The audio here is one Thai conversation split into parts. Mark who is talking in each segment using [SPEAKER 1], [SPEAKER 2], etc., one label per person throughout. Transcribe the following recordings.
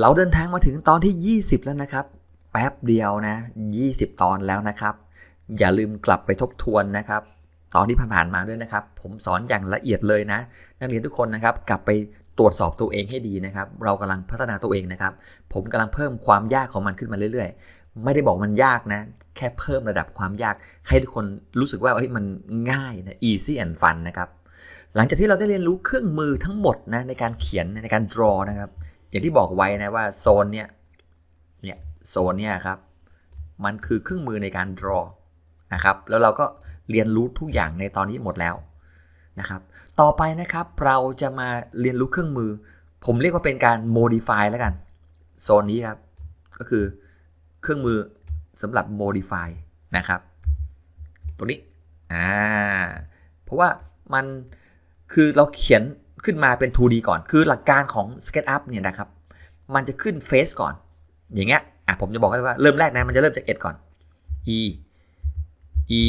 [SPEAKER 1] เราเดินทางมาถึงตอนที่ 20 แล้วนะครับ แป๊บเดียวนะ 20 ตอนแล้วนะครับ อย่าลืมกลับไปทบทวนนะครับ ตอนที่ผ่านๆมาด้วยนะครับ ผมสอนอย่างละเอียดเลยนะ นักเรียนทุกคนนะครับ กลับไปตรวจสอบตัวเองให้ดีนะครับ เรากำลังพัฒนาตัวเองนะครับ ผมกำลังเพิ่มความยากของมันขึ้นมาเรื่อยๆ ไม่ได้บอกมันยากนะ แค่เพิ่มระดับความยาก ให้ทุกคนรู้สึกว่าเฮ้ยมันง่ายนะ easy and fun นะครับ หลังจากที่เราได้เรียนรู้เครื่องมือทั้งหมดนะในการเขียนในการ draw นะครับ อย่างที่บอกไว้นะว่าโซนเนี่ยเนี่ยโซนเนี่ยครับมันคือเครื่องมือในการ draw นะครับแล้วเราก็เรียนรู้ทุกอย่างในตอนนี้หมดแล้วนะครับต่อไปนะครับเราจะมาเรียนรู้เครื่องมือ ผมเรียกว่าเป็นการ modify แล้วกันโซนนี้ครับก็คือเครื่องมือสำหรับ modify นะครับตัวนี้อ่าเพราะว่ามันคือเราเขียน ขึ้นมาเป็น 2D ก่อน คือหลักการของ SketchUp เนี่ยนะครับ มันจะขึ้น face ก่อน อย่างเงี้ย อะผมจะบอกให้ว่าเริ่มแรกนะ มันจะเริ่มจาก ed ก่อน e e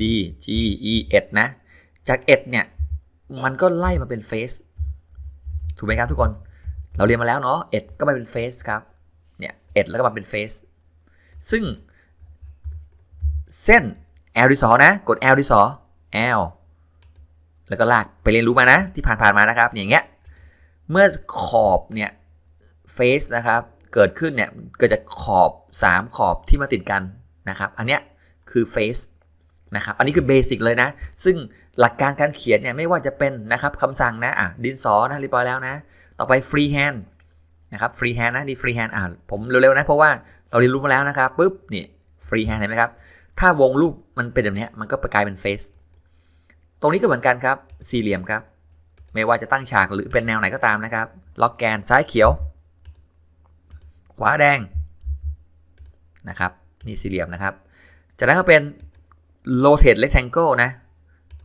[SPEAKER 1] d g e ed นะ จาก ed เนี่ย มันก็ไล่มาเป็น face ถูกไหมครับทุกคน เราเรียนมาแล้วเนาะ ed ก็มาเป็น face ครับ เนี่ย ed แล้วก็มาเป็น face ซึ่งเส้น L ดิสอนะ กด L ดิสอ L แล้วก็ลากไปเรียนรู้มานะ ที่ผ่านๆมานะครับ อย่างเงี้ย เมื่อขอบเนี่ย face นะครับเกิดขึ้นเนี่ยเกิดจากขอบ 3 ขอบที่มาติดกันนะครับ อันเนี้ยคือ face นะครับ อันนี้คือเบสิกเลยนะ ซึ่งหลักการการเขียนเนี่ยไม่ว่าจะเป็นนะครับคำสั่งนะอะดินสอนะเรียบร้อยแล้วนะ ต่อไป free hand นะครับ free hand นะนี่ free hand อะผมเร็วๆนะ เพราะว่าเราเรียนรู้มาแล้วนะครับปุ๊บนี่ free hand เห็นไหมครับ ถ้าวงรูปมันเป็นแบบนี้มันก็กลายเป็น face ตรงนี้ก็เหมือนกันครับ สี่เหลี่ยมครับ ไม่ว่าจะตั้งฉากหรือเป็นแนวไหนก็ตามนะครับ ล็อกแกนซ้ายเขียว ขวาแดงนะครับนี่สี่เหลี่ยมนะครับ จากนั้นก็เป็น rotate rectangle นะ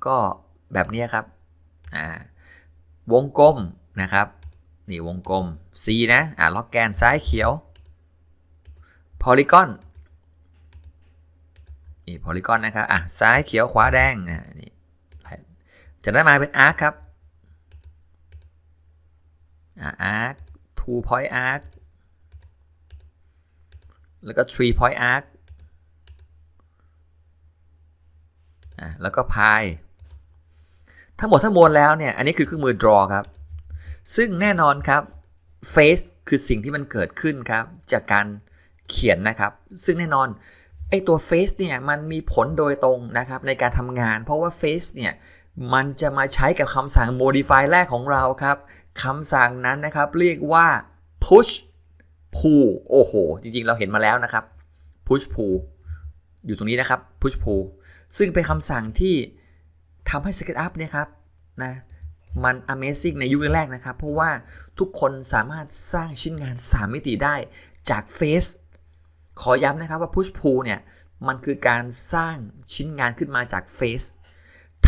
[SPEAKER 1] ก็แบบนี้ครับวงกลมนะครับ นี่วงกลม C นะอ่าล็อกแกนซ้ายเขียว polygon นี่โพลีกอนนะครับอะซ้ายเขียวขวาแดงนี่ จะได้มาเป็นอาร์ครับอะอาร์ค two point arc แล้วก็ three point arc แล้วก็พายทั้งหมดทั้งมวลแล้วเนี่ย อันนี้คือเครื่องมือ draw ครับ ซึ่งแน่นอนครับ face คือสิ่งที่มันเกิดขึ้นครับ จากการเขียนนะครับ ซึ่งแน่นอนไอตัว face เนี่ย มันมีผลโดยตรงนะครับในการทำงาน เพราะว่า face เนี่ย มันจะมาใช้กับคำสั่ง modify แรกของเราครับคำสั่งนั้นนะครับเรียกว่า push pull โอ้โห จริงๆ เราเห็นมาแล้วนะครับ push pull อยู่ตรงนี้นะครับ push pull ซึ่งเป็นคำสั่งที่ทำให้ SketchUp เนี่ยครับนะมัน amazing ในยุคแรกนะครับ เพราะว่าทุกคนสามารถสร้างชิ้นงาน 3 มิติได้จาก face ขอย้ำนะครับว่า push pull เนี่ย มันคือการสร้างชิ้นงานขึ้นมาจาก face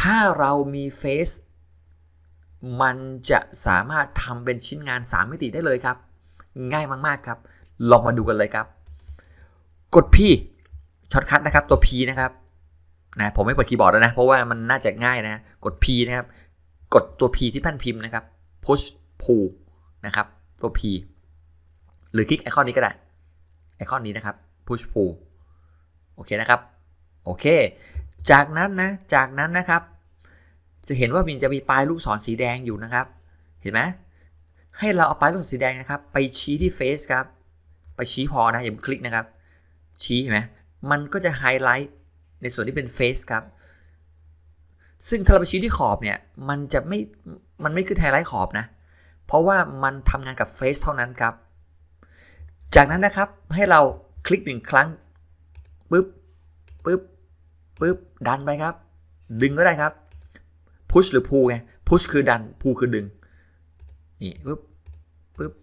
[SPEAKER 1] ถ้าเรามี face มันจะสามารถทำเป็นชิ้นงาน 3 มิติได้เลยครับ ง่ายมากๆครับ ลองมาดูกันเลยครับ กด P ช็อตคัทนะครับตัว P นะครับนะผมไม่เปิดคีย์บอร์ดแล้วนะ เพราะว่ามันน่าจะง่ายนะ กด P นะครับ กดตัว P ที่แผ่นพิมพ์นะครับ push pull นะครับตัว P หรือคลิกไอคอนนี้ก็ได้ ไอคอนนี้นะครับ push pull โอเคนะครับ โอเค จากนั้นนะ จากนั้นนะครับ จะเห็นว่ามินจะมีปลายลูกศรสีแดงอยู่นะครับ เห็นไหมให้เราเอาปลายลูกศรสีแดงนะครับ ไปชี้ที่ face ครับ ไปชี้พอนะอย่าคลิกนะครับ ชี้เห็นไหมมันก็จะไฮไลท์ในส่วนที่เป็น face ครับ ซึ่งถ้าเราไปชี้ที่ขอบเนี่ย มันจะไม่ มันไม่ขึ้นไฮไลท์ขอบนะ เพราะว่ามันทำงานกับ face เท่านั้นครับ จากนั้นนะครับให้เราคลิกหนึ่งครั้งปึ๊บปึ๊บ ปึ๊บดันไปครับ ดึงก็ได้ครับ push หรือ pull ไง push คือดัน pull คือดึง นี่ปึ๊บปึ๊บ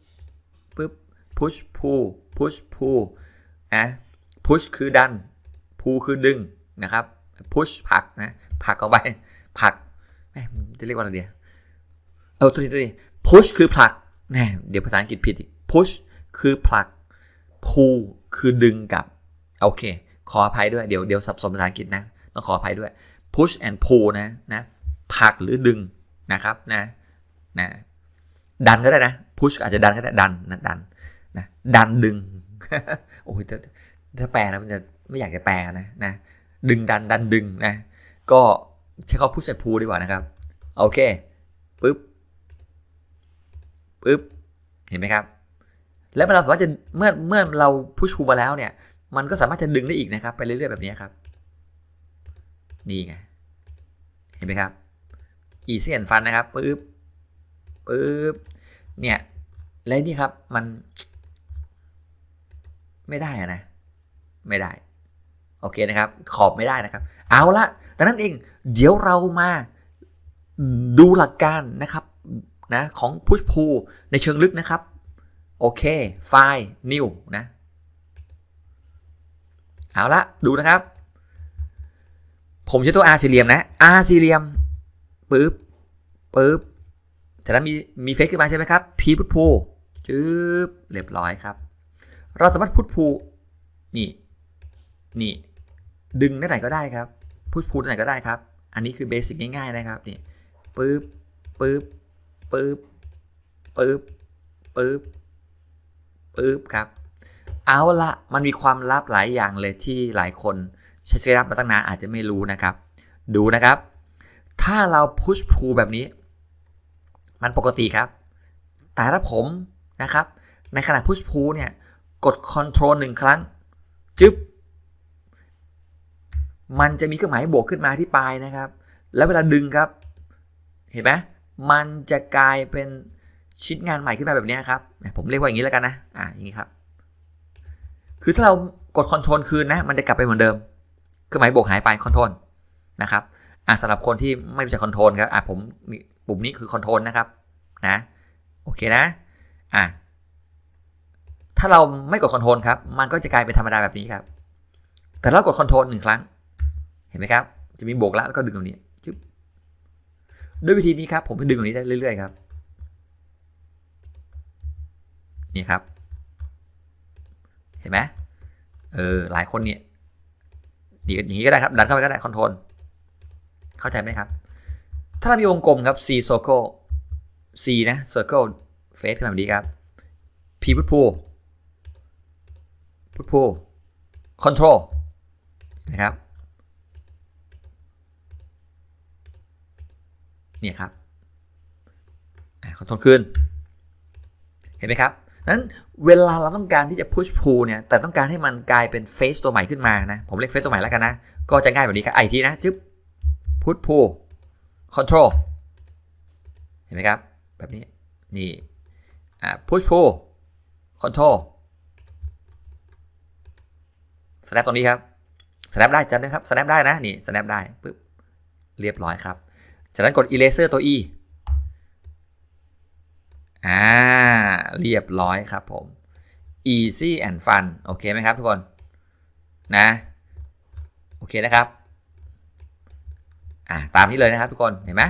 [SPEAKER 1] ปึ๊บ push pull push pull นะ push คือดัน pull คือดึงนะครับ push ผลักนะผลักออกไปผลักแม่จะเรียกว่าอะไรเดียวเออตัวนี้ตัวนี้ push คือผลักแน่เดี๋ยวภาษาอังกฤษผิดอีก push คือผลัก pull คือดึงกับ โอเค ขออภัยด้วยเดี๋ยวเดี๋ยวสับสนภาษาอังกฤษนะต้องขออภัยด้วย push and pull นะนะผลักหรือดึงนะครับนะนะดันก็ได้นะ push อาจจะดันก็ได้ดันนะดันนะดันดึงโอ้ยถ้าถ้าแปลนะมันจะไม่อยากจะแปลนะนะดึงดันดันดึงนะก็ใช้คำ push and pull ดีกว่านะครับโอเคปึ๊บปึ๊บเห็นไหมครับ แล้วเราสามารถจะเมื่อเมื่อเรา push pull มาแล้วเนี่ย มันก็สามารถจะดึงได้อีกนะครับ ไปเรื่อยๆแบบนี้ครับ นี่ไง เห็นไหมครับ easy and fun นะครับปึ๊บปึ๊บเนี่ยแล้วนี่ครับมันไม่ได้อะนะ ไม่ได้ โอเคนะครับ ขอบไม่ได้นะครับ เอาละแต่นั้นเองเดี๋ยวเรามาดูหลักการนะครับนะของ push pull ในเชิงลึกนะครับ โอเค ไฟล์ new นะ เอาละดูนะครับ ผมใช้ตัว R สี่เหลี่ยมนะ R สี่เหลี่ยมปึ๊บปึ๊บจากนั้นมีมีเฟซขึ้นมาใช่ไหมครับ P พุทพูจึ๊บเรียบร้อยครับ เราสามารถพุทพูนี่นี่ดึงได้ไหนก็ได้ครับพุทพูได้ไหนก็ได้ครับ อันนี้คือเบสิกง่ายๆนะครับนี่ปึ๊บปึ๊บปึ๊บปึ๊บปึ๊บปึ๊บครับ เอาละมันมีความลับหลายอย่างเลยที่หลายคนใช้ชีวิตมาตั้งนานอาจจะไม่รู้นะครับ ดูนะครับ ถ้าเรา push pull แบบนี้ มันปกติครับ แต่ถ้าผมนะครับ ในขณะ push pull เนี่ย กด ctrl หนึ่งครั้ง จึ๊บ มันจะมีเครื่องหมายบวกขึ้นมาที่ปลายนะครับ แล้วเวลาดึงครับ เห็นไหมมันจะกลายเป็นชิ้นงานใหม่ขึ้นมาแบบนี้ครับ ผมเรียกว่าอย่างนี้แล้วกันนะ อ่าอย่างนี้ครับ คือถ้าเรากดคอนโทรลคืนนะ มันจะกลับไปเหมือนเดิมเครื่องหมายบวกหายไปคอนโทรลนะครับอะสำหรับคนที่ไม่รู้จักคอนโทรลครับอะผมปุ่มนี้คือคอนโทรลนะครับนะโอเคนะอะถ้าเราไม่กดคอนโทรลครับ มันก็จะกลายเป็นธรรมดาแบบนี้ครับ แต่เรากดคอนโทรลหนึ่งครั้ง เห็นไหมครับ จะมีบวกแล้วแล้วก็ดึงตรงนี้จึ๊บด้วยวิธีนี้ครับ ผมจะดึงตรงนี้ได้เรื่อยๆครับ นี่ครับ เห็นไหมเออหลายคนเนี่ยอย่างนี้ก็ได้ครับ ดันเข้าไปก็ได้คอนโทรลเข้าใจไหมครับ ถ้าเรามีวงกลมครับ C circle C นะ circle face ขึ้นมาแบบนี้ครับ P put pull put pull control นะครับเนี่ยครับคอนโทรลขึ้น เห็นไหมครับ นั้นเวลาเราต้องการที่จะ push pull เนี่ย แต่ต้องการให้มันกลายเป็น face ตัวใหม่ขึ้นมานะ ผมเรียก face ตัวใหม่แล้วกันนะ ก็จะง่ายแบบนี้ครับไอทีนะจึ๊บ push pull control เห็นไหมครับ แบบนี้ นี่ อ่า push pull control snap ตรงนี้ครับ snap ได้จัดนะครับ snap ได้นะ นี่ snap ได้ปึ๊บ เรียบร้อยครับ จากนั้นกด eraser ตัว e อ่า เรียบร้อยครับผม easy and fun โอเคไหมครับทุกคน นะ โอเคนะครับ อ่า ตามนี้เลยนะครับทุกคน เห็นไหม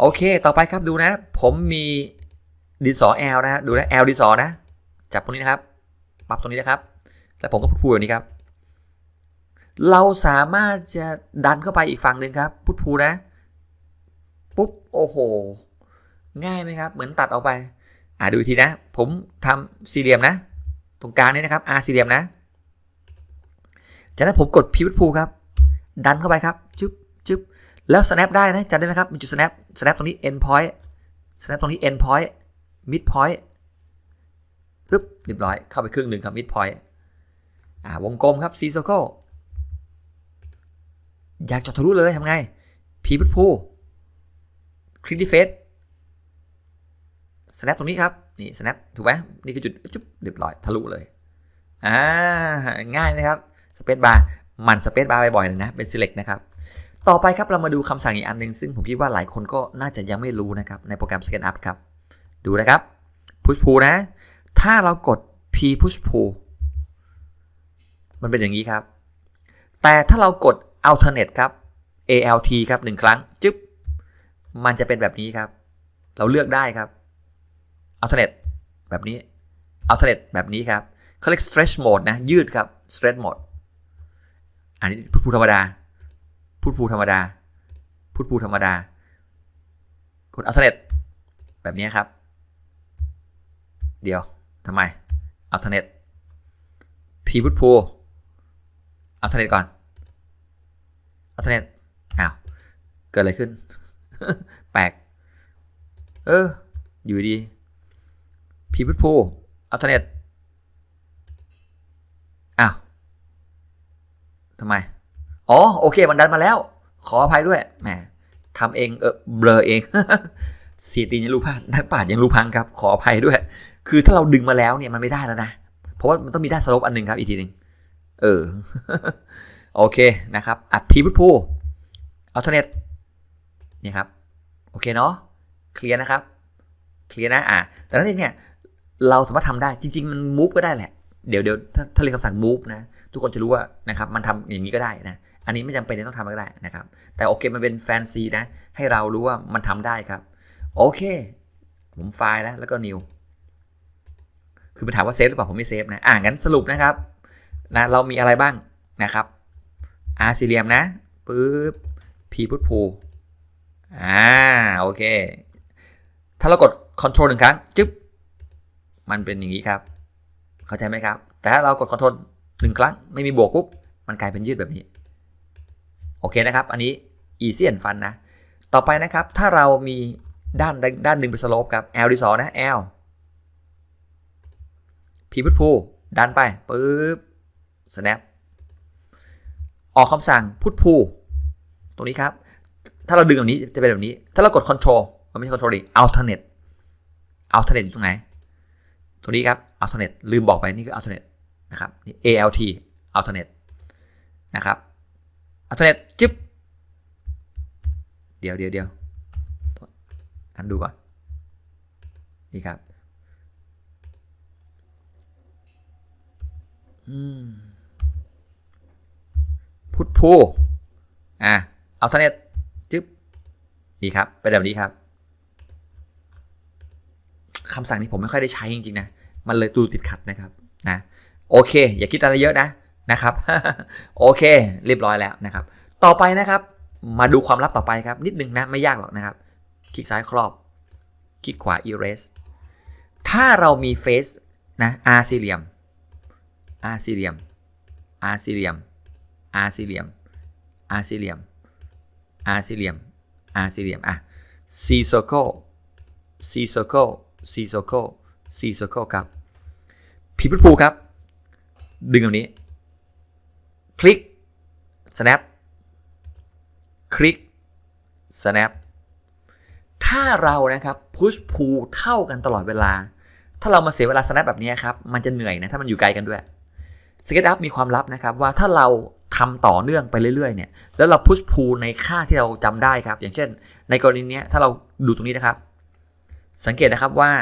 [SPEAKER 1] โอเค ต่อไปครับดูนะ ผมมีดินสอ L นะฮะดูนะ L ดินสอนะ จับตรงนี้นะครับ ปรับตรงนี้นะครับ แล้วผมก็พูดพูดแบบนี้ครับ เราสามารถจะดันเข้าไปอีกฝั่งหนึ่งครับ พูดพูนะ ปุ๊บ โอ้โห ง่ายไหมครับ เหมือนตัดออกไป อ่าดูอีกทีนะ ผมทำสี่เหลี่ยมนะ ตรงกลางนี้นะครับ R สี่เหลี่ยมนะ จากนั้นผมกด pivot pull ครับ ดันเข้าไปครับจึ๊บจึ๊บแล้ว snap ได้นะจำได้ไหมครับ มีจุด snap snap ตรงนี้ end point snap ตรงนี้ end point mid point ปึ๊บเรียบร้อย เข้าไปครึ่งหนึ่งครับ mid point อ่าวงกลมครับ C circle อยากจะทะลุเลยทำไง pivot pull คลิกที่ face snap ตรงนี้ครับ นี่ snap ถูกไหมนี่คือจุดจุ๊บเรียบร้อยทะลุเลย อ่า ง่ายไหมครับ space bar มัน space bar บ่อยๆเลยนะ เป็น select นะครับ ต่อไปครับเรามาดูคำสั่งอีกอันหนึ่งซึ่งผมคิดว่าหลายคนก็น่าจะยังไม่รู้นะครับ ในโปรแกรม SketchUp ครับ ดูนะครับ push pull นะ ถ้าเรากด p push pull มันเป็นอย่างนี้ครับ แต่ถ้าเรากด alternate ครับ alt ครับหนึ่งครั้งจึ๊บมันจะเป็นแบบนี้ครับ เราเลือกได้ครับ alternate แบบนี้ alternate แบบนี้ครับเขาเรียก stretch mode นะยืดครับ stretch mode อันนี้พูดธรรมดา พูดพูธรรมดา พูดพูธรรมดากด alternate แบบนี้ครับ เดี๋ยวทำไม alternate p put pull alternate ก่อน alternate อ้าวเกิดอะไรขึ้น แปลก เออ อยู่ดี p put pull alternate อ้าวทำไม อ๋อ โอเค มันดันมาแล้ว ขออภัยด้วย แหมทำเอง เออเบลอเองสีตีนยังรู้พังนักป่าดยังรู้พังครับ ขออภัยด้วย คือถ้าเราดึงมาแล้วเนี่ยมันไม่ได้แล้วนะ เพราะว่ามันต้องมีด้านสลบอันหนึ่งครับ อีกทีหนึ่งเออ โอเคนะครับอะพีพุทพูอัลเทอร์เนทนี่ครับ โอเคเนาะ เคลียร์นะครับ เคลียร์นะ อะ แต่นั้นเองเนี่ย เราสามารถทำได้จริง ๆ มันมูฟก็ได้แหละ เดี๋ยวเดี๋ยวถ้าถ้าเรียกคำสั่ง move นะ ทุกคนจะรู้ว่านะครับมันทำอย่างนี้ก็ได้นะ อันนี้ไม่จำเป็นต้องทำก็ได้นะครับ แต่โอเคมันเป็นแฟนซีนะ ให้เรารู้ว่ามันทำได้ครับ โอเค ผมไฟล์แล้วแล้วก็ new คือมันถามว่าเซฟหรือเปล่าผมไม่เซฟนะ อ่างั้นสรุปนะครับนะเรามีอะไรบ้างนะครับอาร์ซีเรียมนะปึ๊บพีพุทพูอ่าโอเค ถ้าเรากด Ctrl หนึ่งครั้งจึ๊บ มันเป็นอย่างนี้ครับ เข้าใจไหมครับ แต่ถ้าเรากด Ctrl หนึ่งครั้งไม่มีบวกปุ๊บ มันกลายเป็นยืดแบบนี้ โอเคนะครับ อันนี้ easy and fun นะ ต่อไปนะครับ ถ้าเรามีด้านด้านหนึ่งเป็นสโลปครับ L ที่สองนะ L พีพุทพูดันไปปึ๊บ snap ออกคำสั่งพุทพูตรงนี้ครับ ถ้าเราดึงแบบนี้จะเป็นแบบนี้ ถ้าเรากด control มันไม่ใช่ control ดิ alternate alternate อยู่ตรงไหน ตรงนี้ครับ alternate ลืมบอกไปนี่คือ alternate นะครับนี่ alt alternate นะครับ alternate จึ๊บเดี๋ยวเดี๋ยวเดี๋ยวอันดูก่อน นี่ครับพุทพูอะเอาทเน็ตจึ๊บนี่ครับ เป็นแบบนี้ครับ คำสั่งนี้ผมไม่ค่อยได้ใช้จริงๆนะ มันเลยตูติดขัดนะครับนะโอเค อย่าคิดอะไรเยอะนะนะครับโอเค เรียบร้อยแล้วนะครับ ต่อไปนะครับ มาดูความลับต่อไปครับ นิดนึงนะไม่ยากหรอกนะครับ คลิกซ้ายครอบ คลิกขวา erase ถ้าเรามี face นะ r สี่เหลี่ยม r สี่เหลี่ยม r สี่เหลี่ยม r สี่เหลี่ยม r สี่เหลี่ยม r สี่เหลี่ยม r สี่เหลี่ยมอะ c circle c circle c circle c circle ครับพิมพ์พูครับ ดึงตรงนี้ คลิก snap คลิก snap ถ้าเรานะครับ push pull เท่ากันตลอดเวลา ถ้าเรามาเสียเวลา snap แบบนี้ครับ มันจะเหนื่อยนะ ถ้ามันอยู่ไกลกันด้วย SketchUp มีความลับนะครับว่าถ้าเราทำต่อเนื่องไปเรื่อยๆเนี่ย แล้วเรา push pull ในค่าที่เราจำได้ครับ อย่างเช่น ในกรณีนี้ถ้าเราดูตรงนี้นะครับ สังเกตนะครับว่า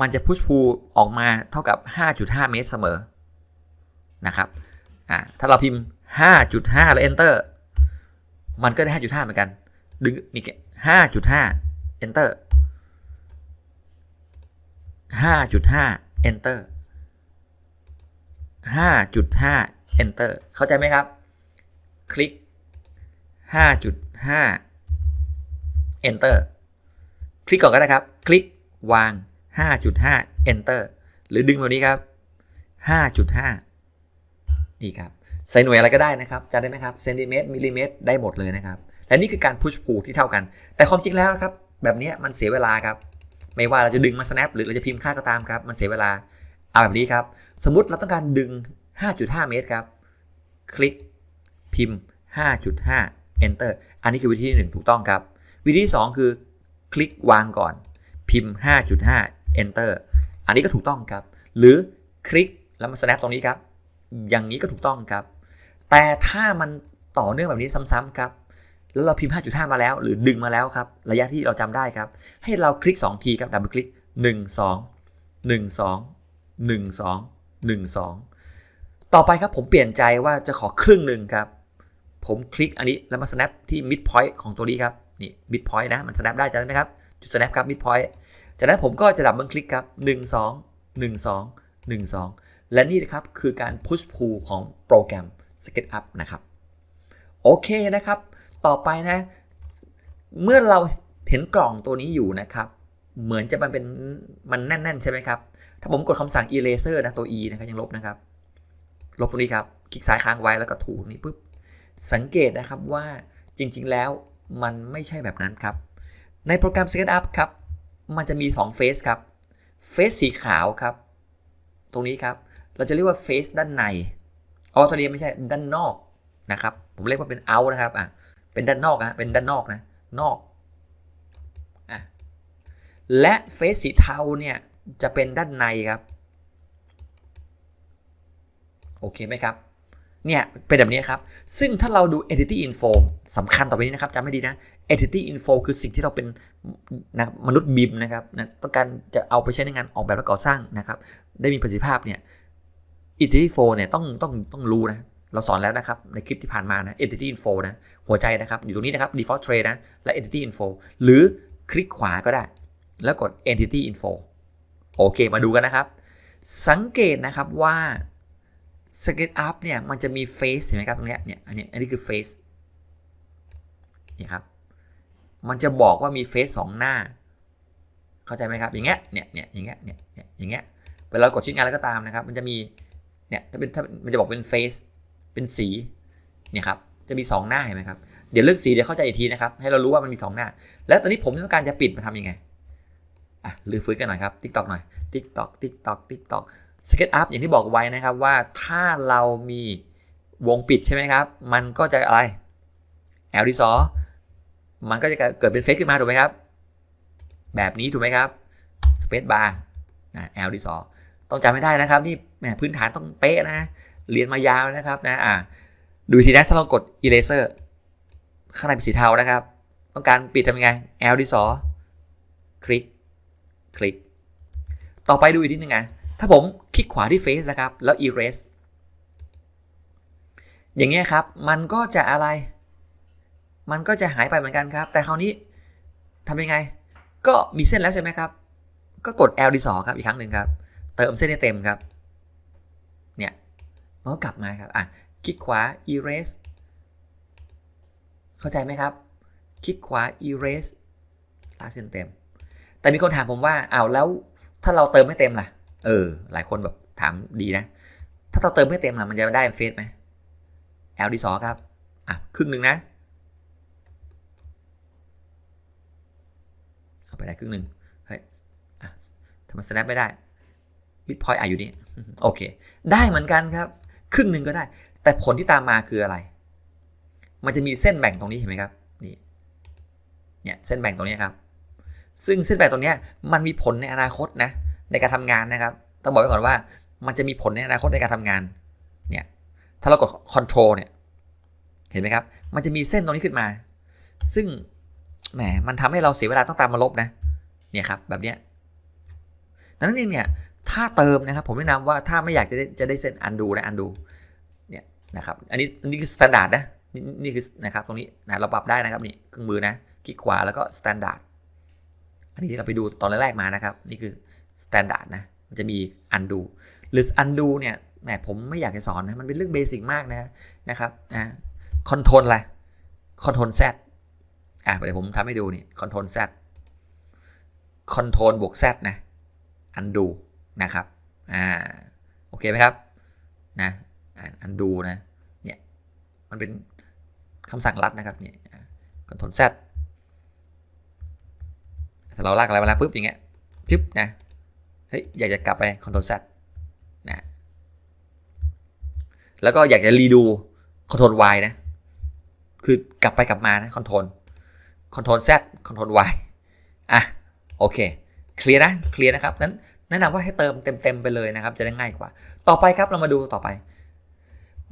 [SPEAKER 1] มันจะ push pull ออกมาเท่ากับ 5.5 เมตรเสมอนะครับอ่าถ้าเราพิมพ์ 5.5 แล้ว enter มันก็ได้ 5.5 เหมือนกันดึงนี่5.5 enter 5.5 enter 5.5 enter เข้าใจไหมครับ คลิก 5.5 enter คลิกก่อนก็ได้ครับ คลิกวาง 5.5 enter หรือดึงแบบนี้ครับ 5.5 นี่ครับ ใส่หน่วยอะไรก็ได้นะครับจำได้ไหมครับเซนติเมตรมิลลิเมตรได้หมดเลยนะครับ และนี่คือการ push pull ที่เท่ากัน แต่ความจริงแล้วครับ แบบนี้มันเสียเวลาครับ ไม่ว่าเราจะดึงมา snap หรือเราจะพิมพ์ค่าก็ตามครับ มันเสียเวลา เอาแบบนี้ครับ สมมติเราต้องการดึง 5.5 เมตรครับ คลิกพิมพ์ 5.5 enter อันนี้คือวิธีที่ 1 ถูกต้องครับ วิธีที่ 2 คือคลิกวางก่อน พิมพ์ 5.5 enter อันนี้ก็ถูกต้องครับ หรือคลิกแล้วมา snap ตรงนี้ครับ อย่างนี้ก็ถูกต้องครับ แต่ถ้ามันต่อเนื่องแบบนี้ซ้ำๆครับ แล้วเราพิมพ์ 5.5 มาแล้ว หรือดึงมาแล้วครับ ระยะที่เราจำได้ครับ ให้เราคลิก 2 ทีครับ ดับเบิลคลิก 1 2 1 2 1 2 1 2 ต่อไปครับผมเปลี่ยนใจว่าจะขอครึ่งหนึ่งครับ ผมคลิกอันนี้แล้วมา snap ที่ mid point ของตัวนี้ครับ นี่ mid point นะ มัน snap ได้จำได้ไหมครับ จุด snap ครับ mid point จากนั้นผมก็จะดับเบิลคลิกครับ 1 2 1 2 1 2 และนี่นะครับคือการ push pull ของโปรแกรม SketchUp นะครับ โอเคนะครับ ต่อไปนะ เมื่อเราเห็นกล่องตัวนี้อยู่นะครับ เหมือนจะมันเป็นมันแน่น ๆ ใช่ไหมครับ ถ้าผมกดคำสั่ง eraser นะตัว e นะครับยังลบนะครับ ลบตรงนี้ครับ คลิกซ้ายค้างไว้แล้วก็ถูนี่ปุ๊บ สังเกตนะครับว่าจริง ๆ แล้วมันไม่ใช่แบบนั้นครับ ในโปรแกรม SketchUp ครับ มันจะมี 2 เฟสครับ เฟสสีขาวครับ ตรงนี้ครับ เราจะเรียกว่าเฟสด้านใน อ๋อตัวนี้ไม่ใช่ด้านนอกนะครับ ผมเรียกว่าเป็น out นะครับ อะ เป็นด้านนอกนะเป็นด้านนอกนะ นอก อะ และเฟสสีเทาเนี่ยจะเป็นด้านในครับ โอเคไหมครับ เนี่ยเป็นแบบนี้ครับ ซึ่งถ้าเราดู entity info สำคัญต่อไปนี้นะครับจำให้ดีนะ entity info คือสิ่งที่เราเป็นนะมนุษย์บิมนะครับนะต้องการจะเอาไปใช้ในงานออกแบบและก่อสร้างนะครับได้มีประสิทธิภาพเนี่ย entity info เนี่ยต้องต้องต้องรู้นะเราสอนแล้วนะครับ ในคลิปที่ผ่านมานะ entity info นะหัวใจนะครับ อยู่ตรงนี้นะครับ default tray นะและ entity info หรือคลิกขวาก็ได้ แล้วกด entity info โอเค มาดูกันนะครับ สังเกตนะครับว่า SketchUp เนี่ยมันจะมี face เห็นไหมครับตรงนี้เนี่ยอันนี้อันนี้คือ face นี่ครับมันจะบอกว่ามี face สองหน้า เข้าใจไหมครับอย่างเงี้ยเนี่ยเนี่ยอย่างเงี้ยเนี่ยเนี่ยอย่างเงี้ยเวลาเรากดชิ้นงานแล้วก็ตามนะครับ มันจะมีเนี่ยถ้าเป็นถ้ามันจะบอกเป็น face เป็นสีเนี่ยครับจะมี 2 หน้าเห็นไหมครับเดี๋ยวเลือกสีเดี๋ยวเข้าใจอีกทีนะครับให้เรารู้ว่ามันมี 2 หน้า แล้วตอนนี้ผมต้องการจะปิดมาทำยังไงอะลือฟื้นกันหน่อยครับ TikTok หน่อย TikTok TikTok TikTok SketchUp อย่างที่บอกไว้นะครับว่าถ้าเรามีวงปิดใช่ไหมครับ มันก็จะอะไร L ดีซอมันก็จะเกิดเป็นเฟซขึ้นมาถูกไหมครับ แบบนี้ถูกไหมครับ Space Bar นะ L ดีซอต้องจำไม่ได้นะครับ นี่พื้นฐานต้องเป๊ะนะ เรียนมายาวนะครับนะอ่าดูทีนะถ้าเรากด Eraser ข้างในเป็นสีเทานะครับ ต้องการปิดทำยังไง L ดีซอคลิก คลิก ต่อไปดูอีกทีหนึงไงถ้าผม คลิกขวาที่ Face นะครับ แล้ว Erase อย่างเงี้ยครับ มันก็จะอะไร มันก็จะหายไปเหมือนกันครับ แต่คราวนี้ทำยังไง ก็มีเส้นแล้วใช่ไหมครับ ก็กด L ดีสอครับ อีกครั้งหนึ่งครับ เติมเส้นให้เต็มครับ เนี่ย มันก็กลับมาครับ อะ คลิกขวา Erase เข้าใจไหมครับ คลิกขวา Erase ลากเส้นเต็ม แต่มีคนถามผมว่า อ้าวแล้วถ้าเราเติมไม่เต็มล่ะ เออ หลายคนแบบถามดีนะ ถ้าเราเติมไม่เต็มล่ะมันจะได้เฟสไหม L ดีสอครับ อะ ครึ่งหนึ่งนะ เอาไปได้ครึ่งหนึ่งเฮ้ยอะทำไม snap ไม่ได้บิตพอยต์อะอยู่นี่ โอเค ได้เหมือนกันครับ ครึ่งหนึ่งก็ได้ แต่ผลที่ตามมาคืออะไร มันจะมีเส้นแบ่งตรงนี้เห็นไหมครับ นี่ เนี่ย เส้นแบ่งตรงนี้ครับ ซึ่งเส้นแบ่งตรงนี้มันมีผลในอนาคตนะ ในการทำงานนะครับ ต้องบอกไว้ก่อนว่า มันจะมีผลในอนาคตในการทำงาน เนี่ย ถ้าเรากด control เนี่ย เห็นไหมครับ มันจะมีเส้นตรงนี้ขึ้นมา ซึ่ง แหม มันทำให้เราเสียเวลาต้องตามมาลบนะ เนี่ยครับ แบบเนี้ยดังนั้นเองเนี่ย ถ้าเติมนะครับ ผมแนะนำว่าถ้าไม่อยากจะได้จะได้เส้น undo นะ undo เนี่ยนะครับ อันนี้อันนี้คือ standard นะนี่นี่คือนะครับ ตรงนี้นะ เราปรับได้นะครับนี่เครื่องมือนะ คลิกขวาแล้วก็ standard อันนี้ที่เราไปดูตอนแรกๆมานะครับ นี่คือ standard นะมันจะมี undo หรือ undo เนี่ยแหมผมไม่อยากจะสอนนะ มันเป็นเรื่องเบสิกมากนะนะครับนะ control อะไร control z อะเดี๋ยวผมทำให้ดูนี่ control z control บวก z นะ undo นะครับอ่าโอเคไหมครับนะ undo นะเนี่ยมันเป็นคำสั่งลัดนะครับเนี่ย control z ถ้าเราลากอะไรมาแล้วปุ๊บอย่างเงี้ยจึ๊บนะ เฮ้ยอยากจะกลับไป control z นะแล้วก็อยากจะรีดู control y นะ คือกลับไปกลับมานะ control control z control y อะโอเคเคลียร์นะเคลียร์นะครับนั้นแนะนำว่าให้เติมเต็มๆไปเลยนะครับ จะได้ง่ายกว่า ต่อไปครับเรามาดูต่อไป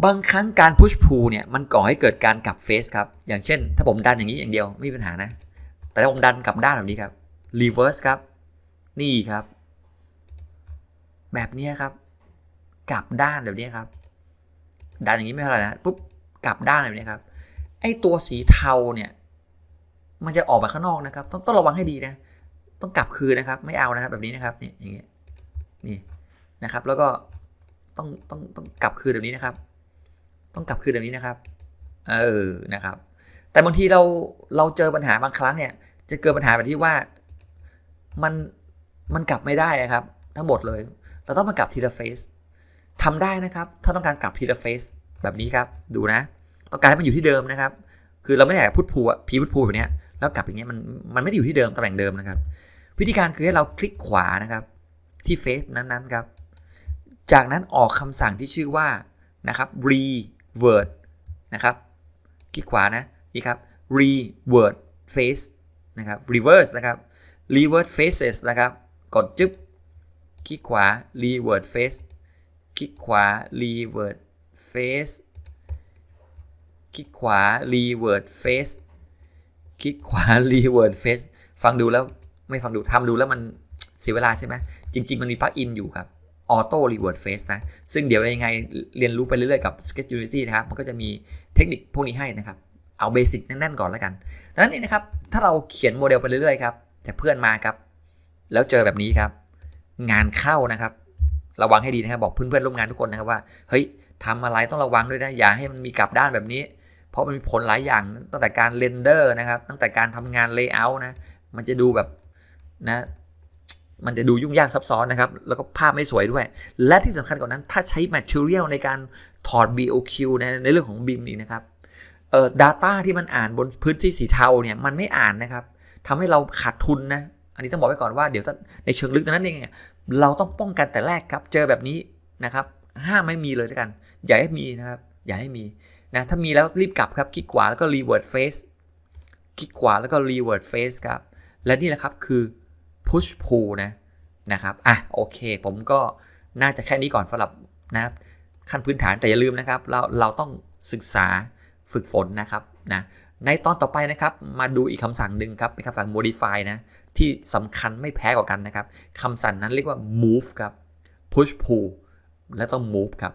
[SPEAKER 1] บางครั้งการ push pull เนี่ยมันก่อให้เกิดการกลับเฟสครับ อย่างเช่น ถ้าผมดันอย่างนี้อย่างเดียวไม่มีปัญหานะ แต่ถ้าผมดันกลับด้านแบบนี้ครับ reverse ครับ นี่ครับ แบบนี้ครับ กลับด้านแบบนี้ครับดันอย่างนี้ไม่เท่าไหร่นะปุ๊บกลับด้านแบบนี้ครับ ไอตัวสีเทาเนี่ย มันจะออกมาข้างนอกนะครับ ต้องต้องระวังให้ดีนะ ต้องกลับคืนนะครับ ไม่เอานะครับ แบบนี้นะครับนี่อย่างเงี้ยนี่นะครับ แล้วก็ต้องต้องต้องกลับคืนแบบนี้นะครับ ต้องกลับคืนแบบนี้นะครับเออนะครับ แต่บางทีเราเราเจอปัญหาบางครั้งเนี่ย จะเกิดปัญหาแบบที่ว่ามันมันกลับไม่ได้ครับ ทั้งหมดเลย เราต้องมากลับทีละเฟสทำได้นะครับ ถ้าต้องการกลับทีละเฟสแบบนี้ครับ ดูนะ ต้องการให้มันอยู่ที่เดิมนะครับ คือเราไม่ได้อยากพุทพูอะพีพุทพูแบบเนี้ยแล้วกลับอย่างเงี้ยมันมันไม่ได้อยู่ที่เดิมตำแหน่งเดิมนะครับ วิธีการคือให้เราคลิกขวานะครับ ที่เฟสนั้นๆครับ จากนั้นออกคำสั่งที่ชื่อว่านะครับ revert นะครับคลิกขวานะนี่ครับ revert face นะครับ reverse นะครับ revert faces นะครับ กดจึ๊บ คลิกขวา revert face คลิกขวา revert face คลิกขวา revert face คลิกขวา revert face ฟังดูแล้วไม่ฟังดูทำดูแล้วมันเสียเวลาใช่ไหมจริง ๆ มันมีปลั๊กอินอยู่ครับ Auto Revert Face นะ ซึ่งเดี๋ยวยังไงเรียนรู้ไปเรื่อยๆกับ Sketch Unity นะครับ มันก็จะมีเทคนิคพวกนี้ให้นะครับ เอาเบสิกแน่นๆก่อนแล้วกันดังนั้นเองนะครับ ถ้าเราเขียนโมเดลไปเรื่อยๆครับแต่เพื่อนมาครับ แล้วเจอแบบนี้ครับ งานเข้านะครับ ระวังให้ดีนะครับ บอกเพื่อนๆร่วมงานทุกคนนะครับว่า เฮ้ยทำอะไรต้องระวังด้วยนะ อย่าให้มันมีกลับด้านแบบนี้ เพราะมันมีผลหลายอย่าง ตั้งแต่การเรนเดอร์นะครับ ตั้งแต่การทำงานเลเยอร์นะ มันจะดูแบบนะ มันจะดูยุ่งยากซับซ้อนนะครับ แล้วก็ภาพไม่สวยด้วย และที่สำคัญกว่านั้น ถ้าใช้ Material ในการถอด BOQ นะในเรื่องของ BIM นี่นะครับ เอ่อ data ที่มันอ่านบนพื้นที่สีเทาเนี่ย มันไม่อ่านนะครับทำให้เราขาดทุนนะ อันนี้ต้องบอกไว้ก่อนว่าเดี๋ยวในเชิงลึกนั้นเองเนี่ยเราต้องป้องกันแต่แรกครับ เจอแบบนี้นะครับห้ามไม่มีเลยด้วยกัน อย่าให้มีนะครับ อย่าให้มีนะถ้ามีแล้วรีบกลับครับคลิกขวาแล้วก็ revert face คลิกขวาแล้วก็ revert face ครับ และนี่แหละครับคือ push pull นะนะครับอะโอเค ผมก็น่าจะแค่นี้ก่อนสำหรับนะครับขั้นพื้นฐานแต่อย่าลืมนะครับ เราเราต้องศึกษาฝึกฝนนะครับนะในตอนต่อไปนะครับ มาดูอีกคำสั่งหนึ่งครับเป็นคำสั่ง modify นะ ที่สำคัญไม่แพ้กว่ากันนะครับคำสั่งนั้นเรียกว่า move ครับ push pull และต้อง move ครับ